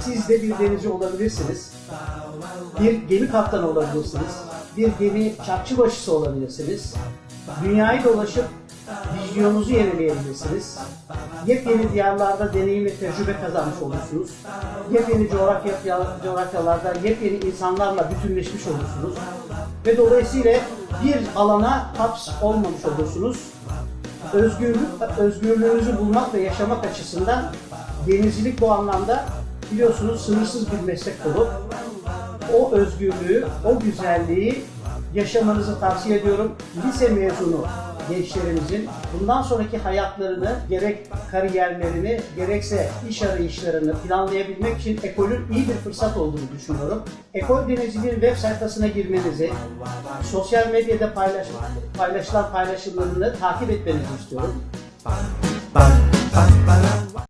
Siz de bir denizci olabilirsiniz. Bir gemi kaptanı olabilirsiniz. Bir gemi çapçı başısı olabilirsiniz. Dünyayı dolaşıp vizyonunuzu yenileyebilirsiniz. Yepyeni diyarlarda deneyim ve tecrübe kazanmış olursunuz. Yepyeni coğrafya, coğrafyalarda yepyeni insanlarla bütünleşmiş olursunuz. Ve dolayısıyla bir alana haps olmamış olursunuz. Özgürlük, özgürlüğünüzü bulmak ve yaşamak açısından denizcilik bu anlamda biliyorsunuz sınırsız bir meslek kolu. O özgürlüğü, o güzelliği yaşamanızı tavsiye ediyorum. Lise mezunu gençlerimizin bundan sonraki hayatlarını, gerek kariyerlerini, gerekse iş arayışlarını planlayabilmek için ekolün iyi bir fırsat olduğunu düşünüyorum. Ekol Denizciliğin web sayfasına girmenizi, sosyal medyada paylaş, paylaşılan paylaşımlarını takip etmenizi istiyorum.